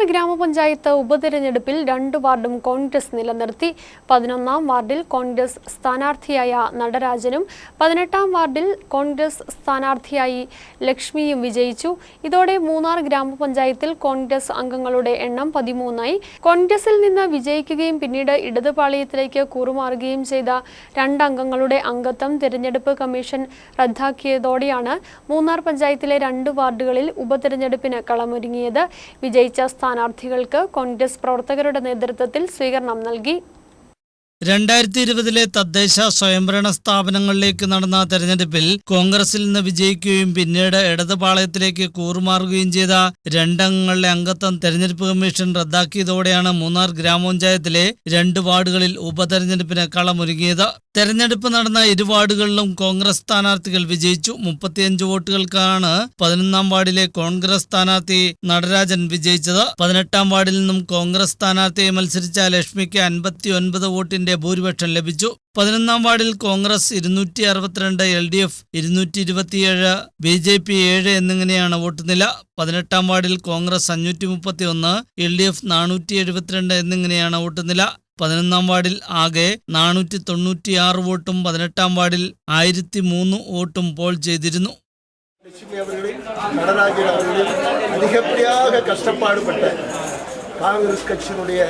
മൂന്നാർ ഗ്രാമപഞ്ചായത്ത് ഉപതെരഞ്ഞെടുപ്പിൽ രണ്ട് വാർഡും കോൺഗ്രസ് നിലനിർത്തി. പതിനൊന്നാം വാർഡിൽ കോൺഗ്രസ് സ്ഥാനാർത്ഥിയായ നടരാജനും പതിനെട്ടാം വാർഡിൽ കോൺഗ്രസ് സ്ഥാനാർത്ഥിയായി ലക്ഷ്മിയും വിജയിച്ചു. ഇതോടെ മൂന്നാർ ഗ്രാമപഞ്ചായത്തിൽ കോൺഗ്രസ് അംഗങ്ങളുടെ എണ്ണം പതിമൂന്നായി. കോൺഗ്രസിൽ നിന്ന് വിജയിക്കുകയും പിന്നീട് ഇടതുപാളയത്തിലേക്ക് കൂറുമാറുകയും ചെയ്ത രണ്ടംഗങ്ങളുടെ അംഗത്വം തിരഞ്ഞെടുപ്പ് കമ്മീഷൻ റദ്ദാക്കിയതോടെയാണ് മൂന്നാർ പഞ്ചായത്തിലെ രണ്ട് വാർഡുകളിൽ ഉപതെരഞ്ഞെടുപ്പിന് കളമൊരുങ്ങിയത്. വിജയിച്ച സ്ഥാനാർത്ഥികൾക്ക് കോൺഗ്രസ് പ്രവർത്തകരുടെ നേതൃത്വത്തിൽ സ്വീകരണം നൽകി. രണ്ടായിരത്തി ഇരുപതിലെ തദ്ദേശ സ്വയംഭരണ സ്ഥാപനങ്ങളിലേക്ക് നടന്ന തെരഞ്ഞെടുപ്പിൽ കോൺഗ്രസിൽ നിന്ന് വിജയിക്കുകയും പിന്നീട് ഇടതുപാളയത്തിലേക്ക് കൂറുമാറുകയും ചെയ്ത രണ്ടംഗങ്ങളുടെ അംഗത്വം തെരഞ്ഞെടുപ്പ് കമ്മീഷൻ റദ്ദാക്കിയതോടെയാണ് മൂന്നാർ ഗ്രാമപഞ്ചായത്തിലെ രണ്ട് വാർഡുകളിൽ ഉപതെരഞ്ഞെടുപ്പിന് കളമൊരുങ്ങിയത് തെരഞ്ഞെടുപ്പ് നടന്ന ഇരു വാർഡുകളിലും കോൺഗ്രസ് സ്ഥാനാർത്ഥികൾ വിജയിച്ചു. മുപ്പത്തിയഞ്ച് വോട്ടുകൾക്കാണ് പതിനൊന്നാം വാർഡിലെ കോൺഗ്രസ് സ്ഥാനാർത്ഥി നടരാജൻ വിജയിച്ചത്. പതിനെട്ടാം വാർഡിൽ നിന്നും കോൺഗ്രസ് സ്ഥാനാർത്ഥിയെ മത്സരിച്ച ലക്ഷ്മിക്ക് അൻപത്തി ഒൻപത് വോട്ടിന്റെ ഭൂരിപക്ഷം ലഭിച്ചു പതിനൊന്നാം വാർഡിൽ കോൺഗ്രസ് ഇരുന്നൂറ്റി അറുപത്തിരണ്ട് എൽ ഡി എഫ് ഇരുന്നൂറ്റി ഇരുപത്തിയേഴ് ബി ജെ പി ഏഴ് എന്നിങ്ങനെയാണ് വോട്ട് നില പതിനെട്ടാം വാർഡിൽ കോൺഗ്രസ് അഞ്ഞൂറ്റി മുപ്പത്തി ഒന്ന് എൽ ഡി എഫ് നാനൂറ്റി എഴുപത്തിരണ്ട് എന്നിങ്ങനെയാണ് വോട്ട് നില പതിനൊന്നാം വാർഡിൽ ആകെ നാനൂറ്റി തൊണ്ണൂറ്റിയാറ് വോട്ടും പതിനെട്ടാം വാർഡിൽ ആയിരത്തി മൂന്ന് വോട്ടും പോൾ ചെയ്തിരുന്നു லட்சுமி அவர்களின் நடராஜன் அவர்களின் அதிகப்படியாக கஷ்டப்பாடுபட்ட காங்கிரஸ் கட்சியினுடைய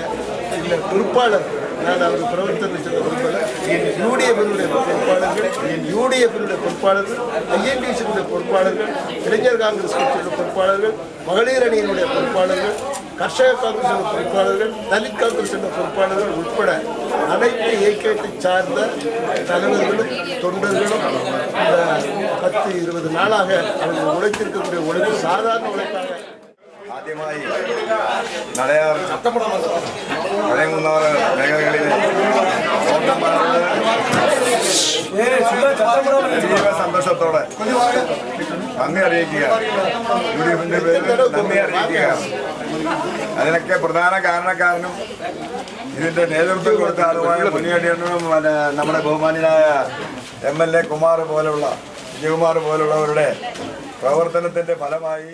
இந்த பொறுப்பாளர் நான் அவர் பிரவர்த்தனை செய்த பொறுப்பாளர் யூடிஎஃபினுடைய பொறுப்பாளர்கள் என் யூடிஎஃபினுடைய பொறுப்பாளர்கள் ஐஎன்டிசியினுடைய பொறுப்பாளர்கள் இளைஞர் காங்கிரஸ் கட்சியுடைய பொறுப்பாளர்கள் மகளிர் அணியினுடைய பொறுப்பாளர்கள் கர்ஷக காங்கிரஸ் பொறுப்பாளர்கள் தலித் காங்கிரஸ் பொறுப்பாளர்கள் உட்பட அனைத்து இயக்கத்தை சார்ந்த தலைவர்களும் தொண்டர்களும் இந்த பத்து இருபது நாளாக அவர்கள் உழைத்திருக்கக்கூடிய உழைப்பு சாதாரண உழைப்பாக ആദ്യമായി നടയാർ പഴയമുന്നാറ് അതീവ സന്തോഷത്തോടെ നന്ദി അറിയിക്കുക. യു പേരിൽ നന്ദി അറിയിക്കുക. അതിനൊക്കെ പ്രധാന കാരണക്കാരനും ഇതിന്റെ നേതൃത്വം കൊടുത്ത ആളുമായ മുനിയടിയനും പിന്നെ നമ്മുടെ ബഹുമാനിയായ എം എൽ എ കുമാർ പോലുള്ള വിജയകുമാർ പോലുള്ളവരുടെ പ്രവർത്തനത്തിന്റെ ഫലമായി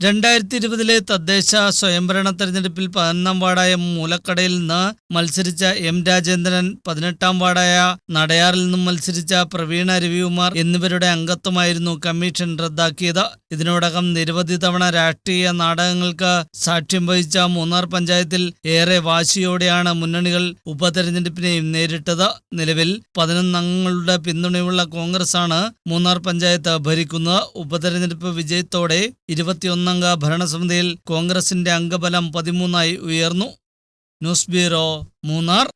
രണ്ടായിരത്തി ഇരുപതിലെ തദ്ദേശ സ്വയംഭരണ തെരഞ്ഞെടുപ്പിൽ പതിനൊന്നാം വാർഡായ മൂലക്കടയിൽ നിന്ന് മത്സരിച്ച എം രാജേന്ദ്രൻ പതിനെട്ടാം വാർഡായ നടയാറിൽ നിന്നും മത്സരിച്ച പ്രവീണ രവികുമാർ എന്നിവരുടെ അംഗത്വമായിരുന്നു കമ്മീഷൻ റദ്ദാക്കിയത്. ഇതിനോടകം നിരവധി തവണ രാഷ്ട്രീയ നാടകങ്ങൾക്ക് സാക്ഷ്യം വഹിച്ച മൂന്നാർ പഞ്ചായത്തിൽ ഏറെ വാശിയോടെയാണ് മുന്നണികൾ ഉപതെരഞ്ഞെടുപ്പിനെയും നേരിട്ടത്. നിലവിൽ പതിനൊന്ന് അംഗങ്ങളുടെ പിന്തുണയുള്ള കോൺഗ്രസ് ആണ് മൂന്നാർ പഞ്ചായത്ത് ഭരിക്കുന്നത്. ഉപതെരഞ്ഞെടുപ്പ് വിജയത്തോടെ ഇരുപത്തിയൊന്നംഗ ഭരണസമിതിയിൽ കോൺഗ്രസിന്റെ അംഗബലം പതിമൂന്നായി ഉയർന്നു. News bureau Munnar.